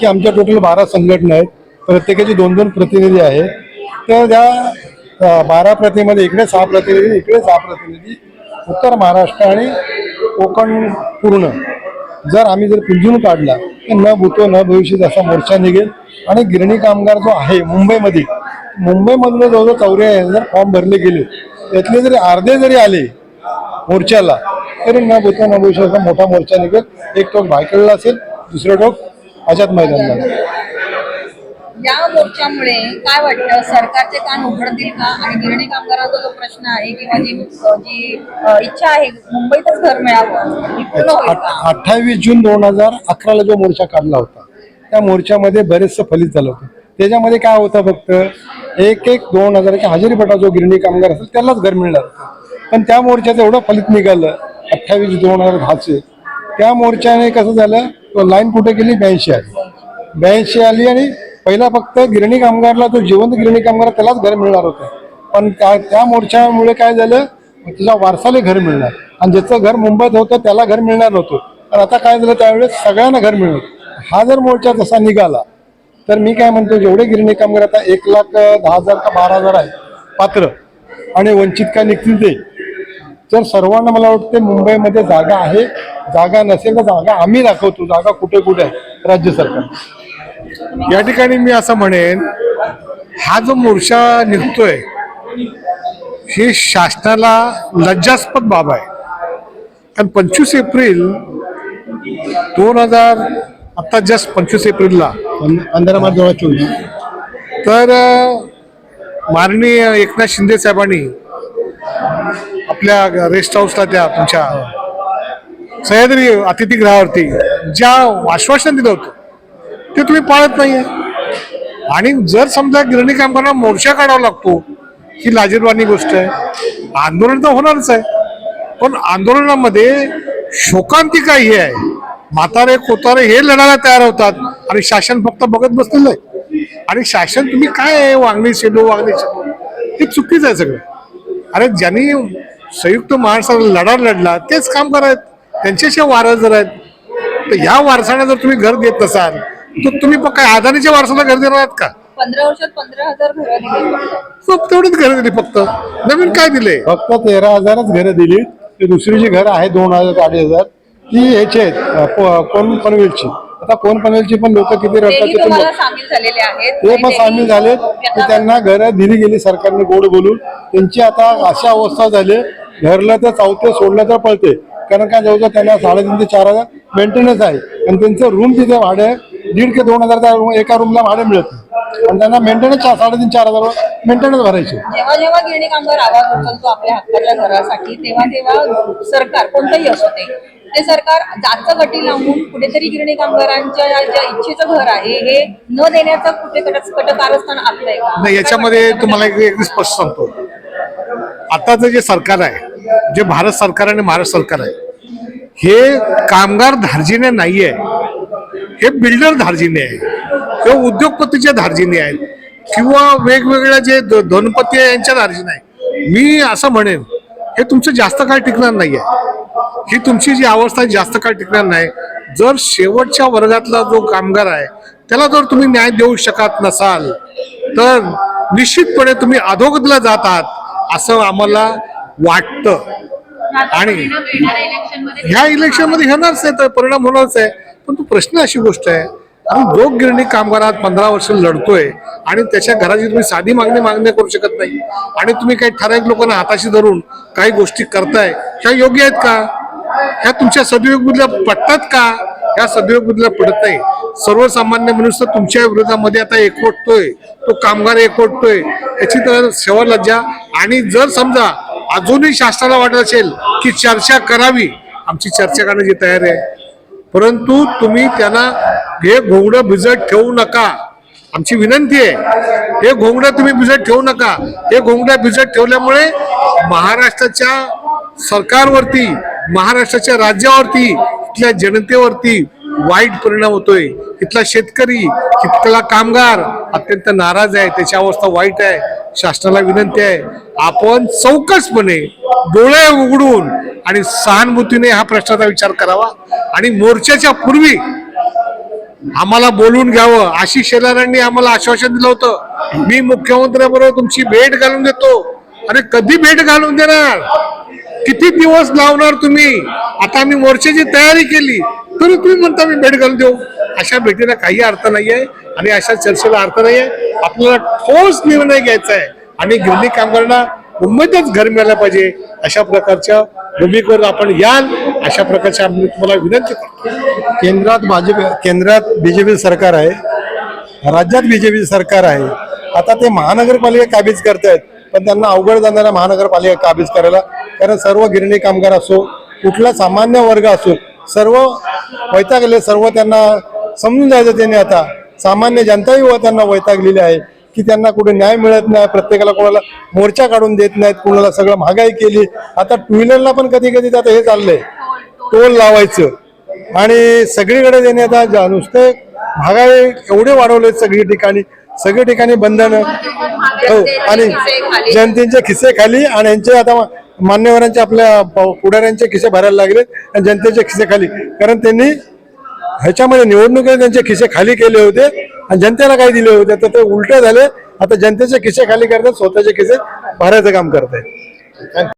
की आमच्या टोटल बारा संघटना आहेत. प्रत्येकाचे दोन दोन प्रतिनिधी आहेत. तर त्या बारा प्रतिनिधी इकडे सहा प्रतिनिधी इकडे सहा प्रतिनिधी उत्तर महाराष्ट्र आणि कोकण पूर्ण. जर आम्ही जर पिंजून काढला तर न भूतो न भविष्य असा मोर्चा निघेल. आणि गिरणी कामगार जो आहे मुंबईमध्ये मुंबईमधले जवळजवळ चौऱ्या जर फॉर्म भरले गेले. त्यातले जरी अर्धे जरी आले मोर्चाला तरी न भूतो न भविष्य असा मोठा मोर्चा निघेल. एक टोक भायखळला असेल दुसरं टोक आझाद मैदानला. या मोर्चामुळे काय वाटतं? सरकारचे कान उघडतील का? आणि गिरणी कामगारांचा जो प्रश्न आहे किंवा जी जी अ, इच्छा आहे मुंबईतच घर मिळावं ती पूर्ण होईल का? अठ्ठावीस जून दोन हजार अकराला जो मोर्चा काढला होता त्या मोर्चामध्ये बरेचसं फलित झालं होतं. त्याच्यामध्ये काय होतं फक्त एक एक दोन हजाराच्या हजेरी पटा जो गिरणी कामगार असेल त्यालाच घर मिळणार होतं. पण त्या मोर्चाचं एवढं फलित निघालं अठ्ठावीस दोन हजार दहाचे. त्या मोर्चाने कसं झालं तो लाईन कुठे गेली? ब्याऐंशी आली. ब्याऐंशी आली आणि पहिला फक्त गिरणी कामगारला जो जिवंत गिरणी कामगार त्यालाच घर मिळणार होतं. पण त्या त्या मोर्चामुळे काय झालं? त्याच्या वारसाला घर मिळणार. आणि ज्याचं घर मुंबईत होतं त्याला घर मिळणार नव्हतं. पण आता काय झालं? त्यावेळेस सगळ्यांना घर मिळत हा जर मोर्चा जसा निघाला तर मी काय म्हणतो जेवढे गिरणी कामगार आता एक लाख दहा हजार का बारा हजार आहे पात्र आणि वंचित काय निघतील ते? तर सर्वांना मला वाटते मुंबईमध्ये जागा आहे जागा नसेल तर जागा आम्ही दाखवतो जागा कुठे कुठे आहे? राज्य सरकार. या ठिकाणी मी असं म्हणेन हा जो मोर्चा निघतोय ही शासनाला लज्जास्पद बाब आहे. कारण पंचवीस एप्रिल दोन हजार आता जस्ट पंचवीस एप्रिलला. तर माननीय एकनाथ शिंदे साहेबांनी आपल्या रेस्ट हाऊसला त्या तुमच्या. सह्याद्री अतिथीगृहावरती ज्या आश्वासन दिलं होतं ते तुम्ही पाळत नाहीये. आणि जर समजा गिरणी कामगारांना मोर्चा काढावा लागतो ही लाजीरवाणी गोष्ट आहे. आंदोलन तर होणारच आहे. पण आंदोलनामध्ये शोकांतिका ही आहे. म्हातारे कोतारे हे लढायला तयार होतात आणि शासन फक्त बघत बसलेलं आहे. आणि शासन तुम्ही काय आहे? वागणी सेलो वागणी सेलो हे चुकीचं आहे सगळं. अरे ज्यांनी संयुक्त महाराष्ट्राला लढा लढला तेच काम करायत. त्यांच्याशिवाय वारस जर आहेत तर ह्या वारसाला जर तुम्ही घर देत नसाल तर तुम्ही काय अदानीच्या वारसाला घर देणार आहात का? पंधरा वर्षात पंधरा हजार फक्त. तेवढीच घरं दिली फक्त. नवीन काय दिले? फक्त तेरा हजारच घरं दिली. ते दुसरी जी घरं आहे दोन हजार अडीच हजार. ती ह्याची आहेत कोण पनवेलची. आता कोण पनवेलची पण लोक किती रडतात तेही ते पण. सामील झालेले आहेत. ते आणि पण तेही सामील झालेत की त्यांना घरं दिली गेली सरकारने गोड बोलून. त्यांची आता अशा अवस्था झाली घरलं तर चावते सोडलं तर पळते. कारण काय जवळजवळ त्यांना साडेतीन ते चार हजार मेंटेनन्स आहे. आणि त्यांचं रूम तिथे भाडे दीड ते दोन हजार एका रूमला भाडे मिळत नाही. आणि त्यांना मेंटेनन्स साडेतीन चार हजार मेंटेनन्स भरायचे जेव्हा जेव्हा गिरणी कामगार आवाज उचलतो आपल्या हक्काच्या घरासाठी तेव्हा तेव्हा सरकार कोणतंही असो ते ते सरकार जास्त गटी लावून कुठेतरी गिरणी कामगारांच्या ज्या इच्छेचं घर आहे हे न देण्याचं कुठे कट कारस्थान आपलंय का? नाही याच्यामध्ये तुम्हाला एक एक स्पष्ट सांगतो. आताचं जे सरकार आहे जे भारत सरकार आणि महाराष्ट्र सरकार आहे हे कामगार धार्जिने नाहीये. हे बिल्डर धार्जिने आहे हे उद्योगपतीच्या धार्जिने आहेत. किंवा वेगवेगळ्या जे धनपती आहे यांच्या धार्जिने आहे मी असं म्हणेन हे तुमचं जास्त काळ टिकणार नाहीये. ही तुमची जी अवस्था आहे जास्त काळ टिकणार नाही. जर शेवटच्या वर्गातला जो कामगार आहे त्याला जर तुम्ही न्याय देऊ शकत नसाल तर निश्चितपणे तुम्ही अधोगतला जात आहात असं आम्हाला वाटतं. आणि ह्या इलेक्शनमध्ये होणारच आहे तर परिणाम होणारच आहे पण तो प्रश्न अशी गोष्ट आहे आणि दोघ गिरणी कामगारात पंधरा वर्ष लढतोय आणि त्याच्या घराची तुम्ही साधी मागणी मागणी करू शकत नाही. आणि तुम्ही काही ठराविक लोकांना हाताशी धरून काही गोष्टी करताय ह्या योग्य आहेत का? ह्या तुमच्या सदुयोग पडतात पटतात का? ह्या सदुयोग पडत नाही. सर्वसामान्य मनुष्य तुमच्या विरोधामध्ये आता एकवटतोय. तो कामगार एकवटतोय. याची तर सेवा लज्जा. आणि जर समजा अजूनही शासनाला वाटत असेल की चर्चा करावी आमची चर्चा करण्याची तयारी आहे. परंतु तुम्ही त्यांना हे घोंगडं भिजत ठेवू नका. आमची विनंती आहे हे घोंगडं तुम्ही भिजत ठेवू नका. हे घोंगडं भिजत ठेवल्यामुळे महाराष्ट्राच्या सरकारवरती महाराष्ट्राच्या राज्यावरती इथल्या जनतेवरती वाईट परिणाम होतोय. इथला शेतकरी इथला कामगार अत्यंत नाराज आहे. त्याची अवस्था वाईट आहे. शासनाला विनंती आहे आपण चौकसपणे डोळे उघडून आणि सहानुभूतीने हा प्रश्नाचा विचार करावा. आणि मोर्चाच्या पूर्वी आम्हाला बोलून घ्यावं. आशिष शेलारांनी आम्हाला आश्वासन दिलं होतं. मी मुख्यमंत्र्याबरोबर तुमची भेट घालून देतो. अरे कधी भेट घालून देणार? किती दिवस लावणार तुम्ही? आता आम्ही मोर्चाची तयारी केली तरी तुम्ही म्हणता मी भेट घालून देऊ. अशा भेटीला काही अर्थ नाही आहे आणि अशा चर्चेला अर्थ नाही आहे आपल्याला ठोस निर्णय घ्यायचा आहे आणि गिरणी कामगारांना मुंबईतच घर मिळायला पाहिजे अशा प्रकारच्या भूमिकेवर आपण याल अशा प्रकारच्या आम्ही तुम्हाला विनंती करतो. केंद्रात भाजप केंद्रात बीजेपी सरकार आहे राज्यात बीजेपी सरकार आहे. आता ते महानगरपालिका काबीज करतायत पण त्यांना अवघड जाणाऱ्या महानगरपालिका काबीज करायला कारण सर्व गिरणी कामगार असो कुठला सामान्य वर्ग असो सर्व वैतागले सर्व त्यांना समजून जायचं त्यांनी आता. सामान्य जनताही व त्यांना वैतागलेली आहे की त्यांना कुठे न्याय मिळत नाही प्रत्येकाला कोणाला मोर्चा काढून देत नाहीत कोणाला सगळं महागाई केली. आता टू व्हीलरला पण कधी कधी आता हे चाललंय टोल लावायचं. आणि सगळीकडे त्यांनी आता नुसते महागाई एवढे वाढवले सगळी ठिकाणी सगळी ठिकाणी बंधन. हो आणि जनतेचे खिस्से खाली आणि यांचे आता मान्यवरांचे आपल्या प- पुढाऱ्यांचे खिसे भरायला लागले आणि जनतेचे खिसे खाली. कारण त्यांनी ह्याच्यामध्ये निवडणुकीने त्यांचे खिसे खाली केले होते आणि जनतेला काय दिले होते. तर ते उलटे झाले. आता जनतेचे खिसे खाली करतात स्वतःचे खिसे भरायचं काम करत